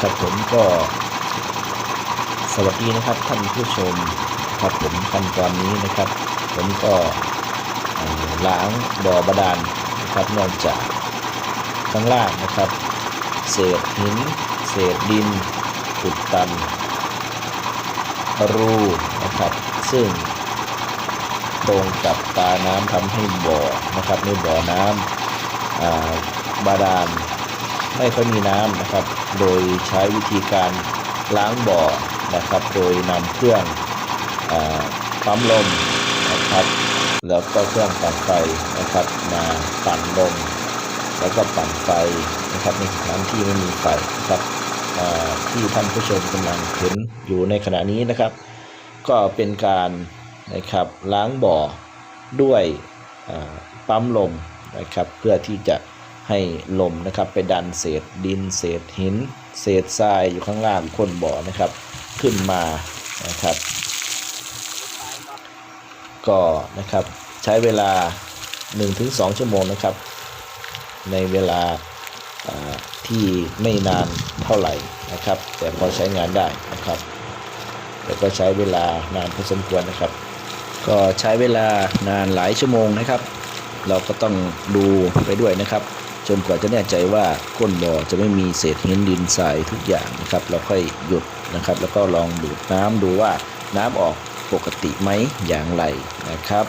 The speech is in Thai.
ครับผมก็สวัสดีนะครับท่านผู้ชมครับผมขั้นตอนนี้นะครับ ผมก็ ล้างบ่อบาดาลนะครับนอกจากข้างล่างนะครับ เศษหิน เศษดินอุดตันรูนะครับ ซึ่งตรงกับตาน้ำทำให้บ่อนะครับในบ่อน้ำบาดาลไม่ค่อยมีน้ำนะครับ โดยใช้วิธีการล้างบ่อนะครับ โดยนำเครื่องอปั๊มลมนะครับ แล้วก็เครื่องปั่นไฟนะครับมาปั่นลมแล้วก็ปั่นไฟนะครับในสถานที่ไม่มีไฟนะครับที่ท่านผู้ชมกำลังเห็นอยู่ในขณะนี้นะครับ ก็เป็นการนะครับล้างบ่อด้วยปั๊มลมนะครับ เพื่อที่จะให้ลมนะครับ ไปดันเศษดินเศษหิน เศษทรายอยู่ข้างล่างก้นบ่อนะครับ ขึ้นมานะครับ ก็นะครับใช้เวลา 1-2 ชั่วโมงนะครับ ในเวลาที่ไม่นานเท่าไหร่นะครับ แต่พอใช้งานได้นะครับ แต่ก็ใช้เวลานานพอสมควรนะครับ ก็ใช้เวลานานหลายชั่วโมงนะครับ เราก็ต้องดูไปด้วยนะครับจนกว่าจะแน่ใจว่าก้นบ่อจะไม่มีเศษหินดินทรายทุกอย่างนะครับ เราค่อยหยุดนะครับ แล้วก็ลองดูดน้ำดูว่าน้ำออก ปกติไหมอย่างไรนะครับ